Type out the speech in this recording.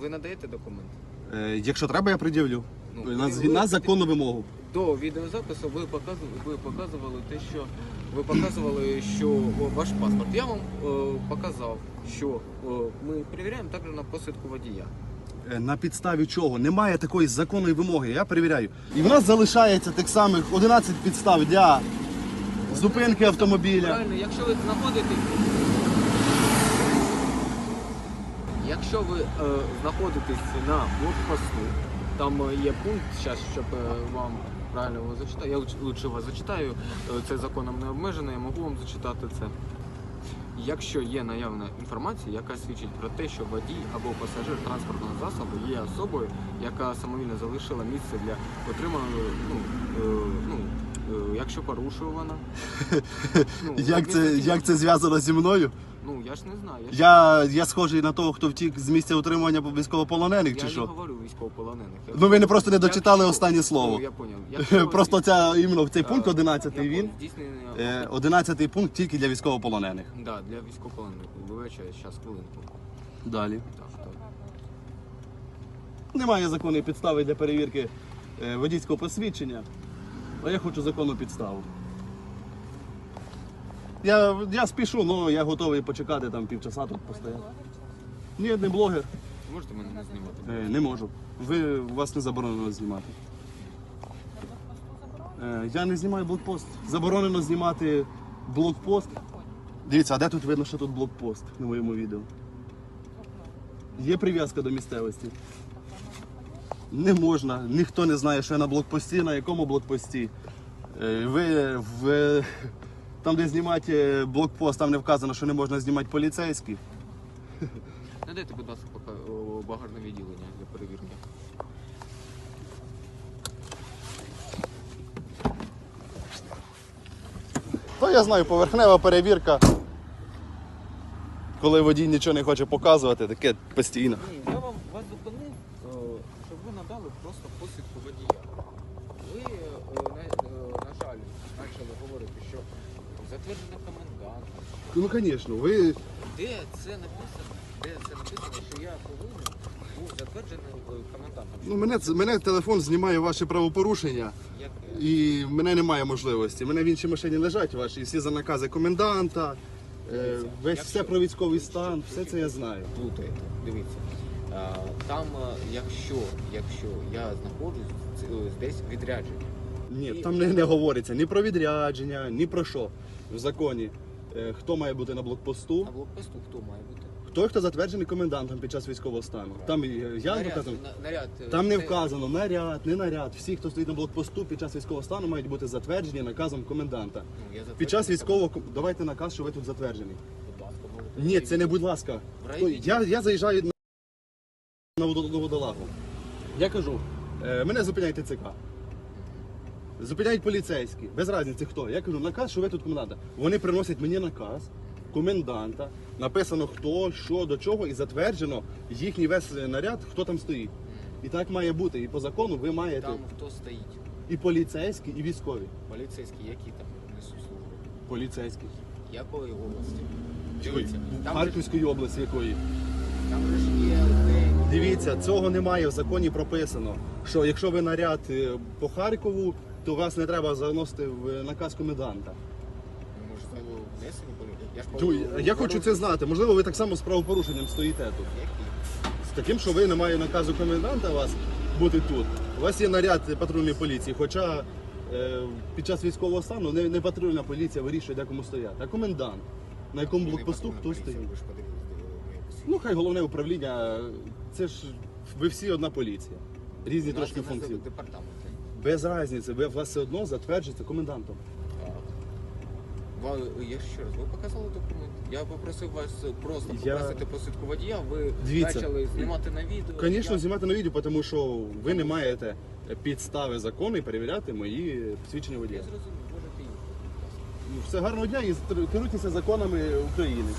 Ви надаєте документ? Е, якщо треба, я пред'явлю. Ну, на, ви- на законну вимогу. До відеозапису ви показували, ви показували те, що ви показували, що о, ваш паспорт. Я вам е, показав, що е, ми перевіряємо також на посвідку водія. Е, На підставі чого? Немає такої законної вимоги, я перевіряю. І в нас залишається тих самих 11 підстав для зупинки автомобіля. Правильно, якщо ви знаходитесь. Якщо ви е, знаходитесь на блокпосту, там е, є пункт, зараз, щоб е, вам правильно його зачитати. Я лучше вас зачитаю. Е, Це законом не обмежено, я можу вам зачитати це. Якщо є наявна інформація, яка свідчить про те, що водій або пасажир транспортного засобу є особою, яка самовільно залишила місце для отриманої, ну, ну, якщо порушує вона. Ну, Як це, адміністративно- як це зв'язано зі мною? Ну, я ж не знаю. Я, ж- Я, я схожий на того, хто втік з місця утримування військовополонених, чи я не що? говорю військовополонених. Я- Ну ви не просто не дочитали Якщо- останнє слово. Ну, я поняв. Якщо- Просто ця іменно в цей Е, пункт 11 я він. понял. Здійснення... Е, 11 пункт тільки для військовополонених. Да, для військовополонених. Вибачаю, зараз хвилинку. Далі. Так, так. Немає законної підстави для перевірки е, водійського посвідчення, а я хочу законну підставу. Я, я спішу, але я готовий почекати там півчаса тут постояти. Ні, не блогер. Можете мене не знімати? Е, не можу. Ви вас не заборонено знімати. Е, я не знімаю блокпост. Заборонено знімати блокпост. Дивіться, а де тут видно, що тут блокпост на моєму відео? Є прив'язка до місцевості. Не можна. Ніхто не знає, що я на блокпості, на якому блокпості. Е, Ви в там, де знімати блокпост, там не вказано, що не можна знімати поліцейські. Надайте, будь ласка, багажне відділення для перевірки. То я знаю, поверхнева перевірка. Коли водій нічого не хоче показувати, таке постійно. Ні, я вам просто посвідку водія. Ви, е, на, е, на жаль, почали говорити, що затверджено комендант. Ну, звісно, ви. Де це написано? Де це написано, що я повинен був затверджений е, комендантом? Ну, мене, це- мене телефон знімає ваші правопорушення, Як, і в мене немає можливості. Мене в іншій машині лежать ваші всі за накази коменданта, е, весь все про військовий стан, все це я знаю. плутаєте. Дивіться. А, Там, е, якщо, якщо я знаходжусь е, десь відрядження. Ні, там не, не говориться ні про відрядження, ні про що в законі. Е, Хто має бути на блокпосту? На блокпосту хто має бути? Той, хто затверджений комендантом під час військового стану. Там е, я наряд, вказано. на- наряд, е, Там не вказано наряд, не наряд. Всі, хто стоїть на блокпосту під час військового стану, мають бути затверджені наказом коменданта. Ну, Під час військового давайте наказ, що ви тут затверджений. Будь ласка, Ні, це не будь ласка. Я, я заїжджаю на- на водо- на водолагу. Я кажу, е, мене зупиняє ТЦК. Зупиняють поліцейські, без різниці хто. Я кажу, наказ, що ви тут коменданта. Вони приносять мені наказ коменданта. Написано хто, що, до чого, і затверджено їхній весь наряд, хто там стоїть. І так має бути. І по закону ви маєте Там хто стоїть? і поліцейські, і військові. Поліцейські, які там несуть службу? Поліцейські. Якої області? Дивіться, там, Харківської області якої. Дивіться, цього немає в законі прописано. Що якщо ви наряд е, по Харкову, то вас не треба заносити в е, наказ коменданта. можливо внесені були. Я ж Я хочу це знати. Можливо, ви так само з правопорушенням стоїте тут. З таким, що ви не має наказу коменданта вас бути тут. У вас є наряд патрульної поліції, хоча е, під час військового стану не, не патрульна поліція вирішує, де кому стояти, а комендант. На якому блокпосту хто стоїть. Ну, хай головне управління, це ж ви всі одна поліція. Різні трошки функції. Департамент. Без різниці, ви вас все одно затверджується комендантом. Так. Ва- Я ще раз, ви показали документ. Я попросив вас просто Я- попросити посвідку водія, ви Дивіться. почали знімати на відео. Звісно, Я- знімати на відео, тому що ви не маєте підстави закону і перевіряти мої посвідчення Я водія. зрозумів, можете їхати. Ну, Все гарного дня і керуйтеся законами України.